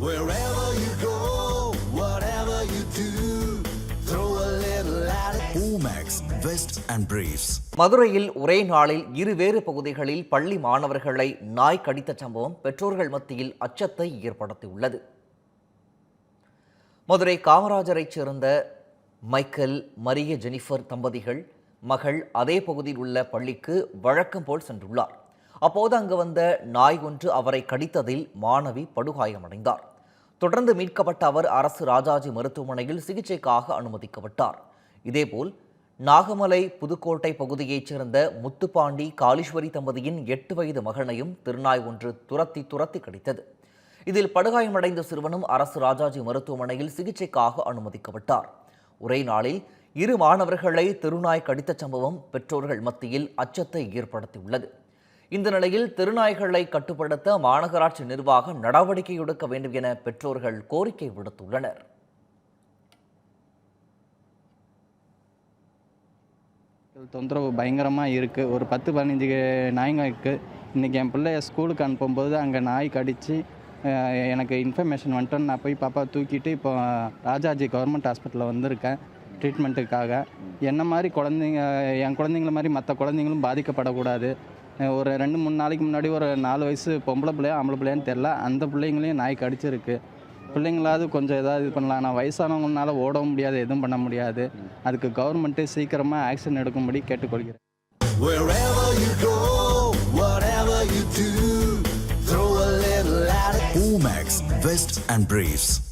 Wherever you go, whatever you do, throw a little at it. Omax, Vest and Briefs. மதுரையில் ஒரே நாளில் இருவேறு பகுதிகளில் பள்ளி மாணவர்களை நாய் கடித்த சம்பவம் பெற்றோர்கள் மத்தியில் அச்சத்தை ஏற்படுத்தியுள்ளது மதுரை காமராஜரைச் சேர்ந்த மைக்கேல் மரிய ஜெனிஃபர் தம்பதிகள் மகள் அதே பகுதியில் உள்ள பள்ளிக்கு வழக்கம் போல் சென்றுள்ளார் அப்போது அங்கு வந்த நாய் ஒன்று அவரை கடித்ததில் மாணவி படுகாயமடைந்தார் தொடர்ந்து மீட்கப்பட்ட அவர் அரசு ராஜாஜி மருத்துவமனையில் சிகிச்சைக்காக அனுமதிக்கப்பட்டார். இதேபோல் நாகமலை புதுக்கோட்டை பகுதியைச் சேர்ந்த முத்துப்பாண்டி காளீஸ்வரி தம்பதியின் எட்டு வயது மகனையும் திருநாய் ஒன்று துரத்தி துரத்தி கடித்தது. இதில் படுகாயமடைந்த சிறுவனும் அரசு ராஜாஜி மருத்துவமனையில் சிகிச்சைக்காக அனுமதிக்கப்பட்டார். ஒரே நாளில் இரு மாணவர்களை திருநாய் கடித்த சம்பவம் பெற்றோர்கள் மத்தியில் அச்சத்தை ஏற்படுத்தியுள்ளது. இந்த நிலையில் திருநாய்களை கட்டுப்படுத்த மாநகராட்சி நிர்வாகம் நடவடிக்கை எடுக்க வேண்டும் என பெற்றோர்கள் கோரிக்கை விடுத்துள்ளனர். தொந்தரவு பயங்கரமாக இருக்குது ஒரு பத்து பதினஞ்சு நாய்ங்க இருக்குது இன்றைக்கி என் பிள்ளைய ஸ்கூலுக்கு அனுப்பும்போது அங்கே நாய் கடித்து எனக்கு இன்ஃபர்மேஷன் வந்துட்டோன்னு நான் போய் பாப்பா தூக்கிட்டு இப்போ ராஜாஜி கவர்மெண்ட் ஹாஸ்பிட்டலில் வந்திருக்கேன். ட்ரீட்மெண்ட்டுக்காக என்ன மாதிரி குழந்தைங்க என் குழந்தைங்கள மாதிரி மற்ற குழந்தைங்களும் பாதிக்கப்படக்கூடாது. ஒரு ரெண்டு மூணு நாளைக்கு முன்னாடி ஒரு நாலு வயசு பொம்பளை பிள்ளையா ஆம்பளை பிள்ளையான்னு தெரில அந்த பிள்ளைங்களையும் நாய் கடிச்சிருக்கு பிள்ளைங்களாவது கொஞ்சம் ஏதாவது இது பண்ணலாம். ஆனால் வயசானவங்கனால ஓடவும் முடியாது எதுவும் பண்ண முடியாது. அதுக்கு கவர்மெண்ட்டு சீக்கிரமாக ஆக்ஷன் எடுக்கும்படி கேட்டுக்கொள்கிறேன். Omax, Vest and Briefs.